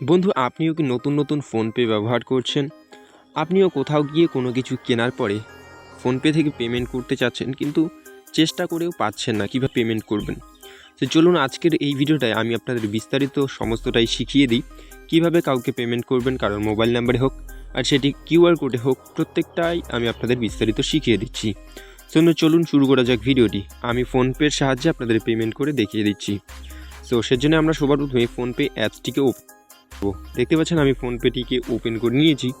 বন্ধু, আপনিও কি নতুন নতুন ফোনপে ব্যবহার করছেন? আপনিও কোথাও গিয়ে কোনো কিছু কেনার পরে ফোনপে থেকে পেমেন্ট করতে চাচ্ছেন, কিন্তু চেষ্টা করেও পাচ্ছেন না, কীভাবে পেমেন্ট করবেন? তো চলুন, আজকের এই ভিডিওটায় আমি আপনাদের বিস্তারিত সমস্তটাই শিখিয়ে দিই। কীভাবে কাউকে পেমেন্ট করবেন, কারোর মোবাইল নাম্বারে হোক, আর সেটি কিউআর কোডে হোক, প্রত্যেকটাই আমি আপনাদের বিস্তারিত শিখিয়ে দিচ্ছি। জন্য চলুন শুরু করা যাক ভিডিওটি। আমি ফোনপের সাহায্যে আপনাদের পেমেন্ট করে দেখিয়ে দিচ্ছি। সো সেজন্য আমরা সবার প্রথমে ফোনপে অ্যাপসটিকে ওপেন দেখতে পাচ্ছেন, আমি ফোনপেটিকে ওপেন করে নিয়েছি।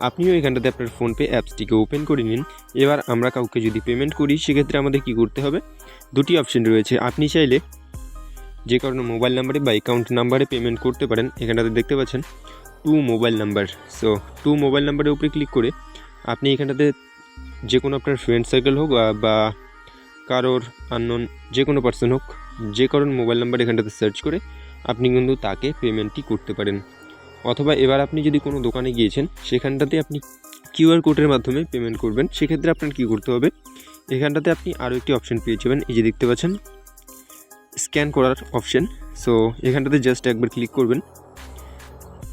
আপনিও এখানটাতে আপনার ফোনপে অ্যাপসটিকে ওপেন করে নিন। এবার আমরা কাউকে যদি পেমেন্ট করি, সেক্ষেত্রে আমাদের কি করতে হবে? দুটি অপশন রয়েছে। আপনি চাইলে যে কারণে মোবাইল নাম্বারে বা অ্যাকাউন্ট নাম্বারে পেমেন্ট করতে পারেন। এখানটাতে দেখতে পাচ্ছেন two mobile number so two mobile নাম্বারের উপরে ক্লিক করে আপনি এখানটাতে যে কোনো আপনার ফ্রেন্ড সার্কেল হোক বা- কারোর আননোন যে কোনো পার্সন হোক, যে কারোর মোবাইল নাম্বার এখানটাতে সার্চ করে আপনি কিন্তু তাকে পেমেন্টটি করতে পারেন। অথবা এবার আপনি যদি কোনো দোকানে গিয়েছেন, সেখানটাতে আপনি কিউআর কোডের মাধ্যমে পেমেন্ট করবেন। সেক্ষেত্রে আপনার কী করতে হবে? এখানটাতে আপনি আরও একটি অপশন পেয়ে যাবেন। এই যে দেখতে পাচ্ছেন, স্ক্যান করার অপশন। সো, এখানটাতে জাস্ট একবার ক্লিক করবেন।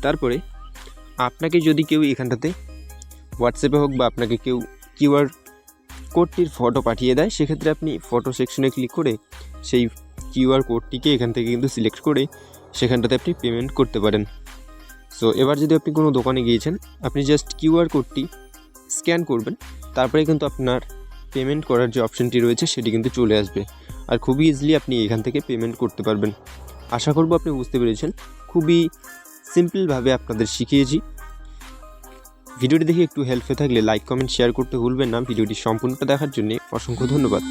তারপরে আপনাকে যদি কেউ এখানটাতে হোয়াটসঅ্যাপে হোক বা আপনাকে কেউ কিউআর কোডটির ফটো পাঠিয়ে দেয়, সেক্ষেত্রে আপনি ফটো সেকশনে ক্লিক করে সেই কিউআর কোডটিকে এখান থেকে কিন্তু সিলেক্ট করে সেখানটাতে আপনি পেমেন্ট করতে পারেন। সো এবার যদি আপনি কোনো দোকানে গিয়েছেন, আপনি জাস্ট কিউআর কোডটি স্ক্যান করবেন, তারপরে কিন্তু আপনার পেমেন্ট করার যে অপশানটি রয়েছে, সেটি কিন্তু চলে আসবে। আর খুবই ইজিলি আপনি এখান থেকে পেমেন্ট করতে পারবেন। আশা করব আপনি বুঝতে পেরেছেন। খুবই সিম্পলভাবে আপনাদের শিখিয়েছি। ভিডিওটি দেখে একটু হেল্প হয়ে থাকলে লাইক কমেন্ট শেয়ার করতে ভুলবেন না। ভিডিওটি সম্পূর্ণটা দেখার জন্য অসংখ্য ধন্যবাদ।